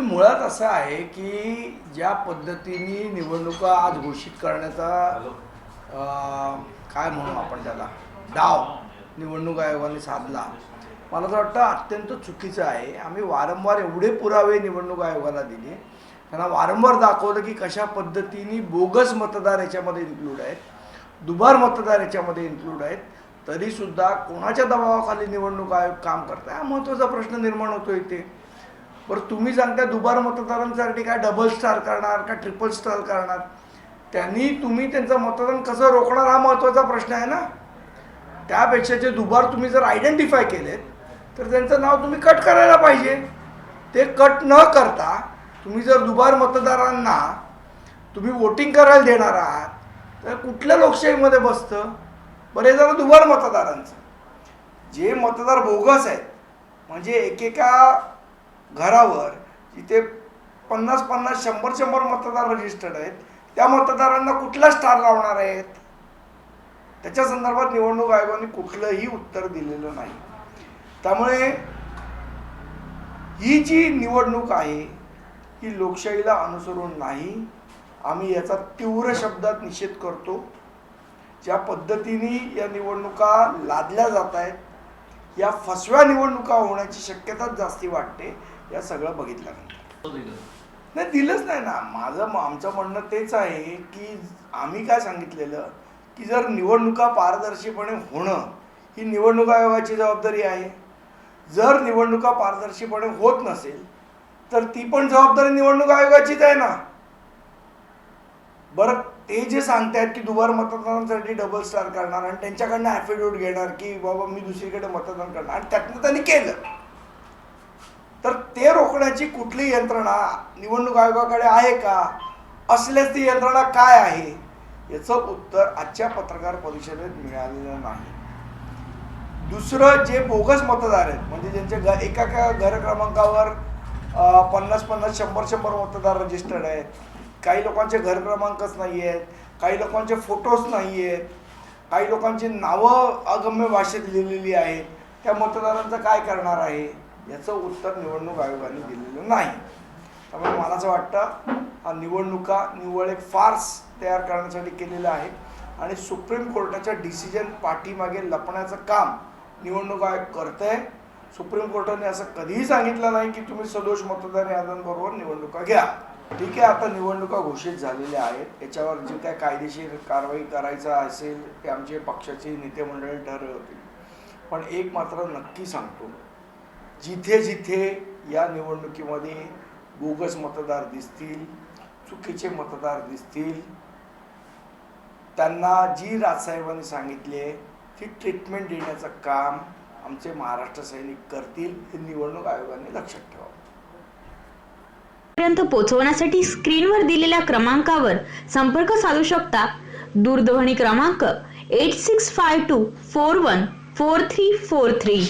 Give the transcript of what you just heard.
मुळात असं आहे की ज्या पद्धतीने निवडणुका आज घोषित करण्याचा काय म्हणू आपण त्याला? डाव निवडणूक आयोगाने साधला. मला असं वाटतं अत्यंत चुकीचं आहे. आम्ही वारंवार एवढे पुरावे निवडणूक आयोगाला दिले. त्यांना वारंवार दाखवलं की कशा पद्धतीने बोगस मतदार याच्यामध्ये इन्क्लूड आहेत दुबार मतदार याच्यामध्ये इन्क्लूड आहेत. तरीसुद्धा कोणाच्या दबावाखाली निवडणूक आयोग काम करताय? हा महत्त्वाचा प्रश्न निर्माण होतो इथे. बरं तुम्ही सांगता दुबार मतदारांसाठी काय डबल स्टार करणार का ट्रिपल स्टार करणार? त्यांनी तुम्ही त्यांचं मतदान कसं रोखणार हा महत्त्वाचा प्रश्न आहे ना? त्यापेक्षा जे दुबार तुम्ही जर आयडेंटिफाय केलेत तर त्यांचं नाव तुम्ही कट करायला पाहिजे. ते कट न करता तुम्ही जर दुबार मतदारांना तुम्ही वोटिंग करायला देणार आहात तर कुठल्या लोकशाहीमध्ये बसतं? बरं जण दुबार मतदारांचं. जे मतदार बोगस आहेत म्हणजे एकेका घरावर जिथे पन्नास पन्नास शंभर शंभर मतदार रजिस्टर्ड आहेत त्या मतदारांना कुठला स्टार लावणार आहेत? त्याच्या संदर्भात निवडणूक आयोगाने कुठलंही उत्तर दिलेलं नाही. त्यामुळे ही जी निवडणूक आहे ही लोकशाहीला अनुसरून नाही आम्ही याचा तीव्र शब्दात निषेध करतो. ज्या पद्धतीने या निवडणुका लादल्या जात आहेत या फसव्या निवडणुका होण्याची शक्यताच जास्ती वाटते या सगळं बघितल्यानंतर. नाही दिलंच नाही ना. माझं आमचं म्हणणं तेच आहे की आम्ही काय सांगितलेलं की जर निवडणुका पारदर्शीपणे होणं ही निवडणूक आयोगाची जबाबदारी आहे. जर निवडणुका पारदर्शीपणे होत नसेल तर ती पण जबाबदारी निवडणूक आयोगाचीच आहे ना. बरं ते जे सांगतायत की दुबार मतदानासाठी डबल स्टार करणार आणि त्यांच्याकडनं ॲफिडेविट घेणार की बाबा मी दुसरीकडे मतदान करणार आणि त्यातनं त्यांनी केलं. तर ते रोखण्याची कुठली यंत्रणा निवडणूक आयोगाकडे आहे का? असल्यास ती यंत्रणा काय आहे? याचं उत्तर आजच्या पत्रकार परिषदेत मिळालेलं नाही. दुसरं जे बोगस मतदार आहेत म्हणजे ज्यांचे घ एका एका घर क्रमांकावर पन्नास पन्नास शंभर शंभर मतदार रजिस्टर्ड आहेत. काही लोकांचे घर क्रमांकच नाही आहेत काही लोकांचे फोटोज नाही आहेत काही लोकांची नावं अगम्य भाषेत लिहिलेली आहेत. त्या मतदारांचं काय करणार आहे? याचं उत्तर निवडणूक आयोगाने दिलेलं नाही. त्यामुळे मला असं वाटतं हा निवडणुका निव्वळ एक फार्स तयार करण्यासाठी केलेला आहे. आणि सुप्रीम कोर्टाच्या डिसिजन पाठीमागे लपण्याचं काम निवडणूक आयोग करते आहे सुप्रीम कोर्टाने असं कधीही सांगितलं नाही की तुम्ही सदोष मतदार याद्यांबरोबर निवडणुका घ्या. ठीक आहे आता निवडणुका घोषित झालेल्या आहेत. याच्यावर जे काय कायदेशीर कारवाई करायचा असेल ते आमचे पक्षाचे नेते मंडळ ठरवतील. पण एक मात्र नक्की सांगतो. जिथे जिथे या निवडणुकीमध्ये बोगस मतदार दिसतील चुकीचे मतदार दिसतील त्यांना जी राजसाहेबांनी सांगितली आहे ती ट्रीटमेंट देण्याचं काम आमचे महाराष्ट्र सैनिक करतील हे निवडणूक आयोगाने लक्षात ठेवावं. पर्यंत पोहोचवण्यासाठी स्क्रीनवर दिलेल्या क्रमांकावर संपर्क साधू शकता. दूरध्वनी क्रमांक eight six five two four one four three four three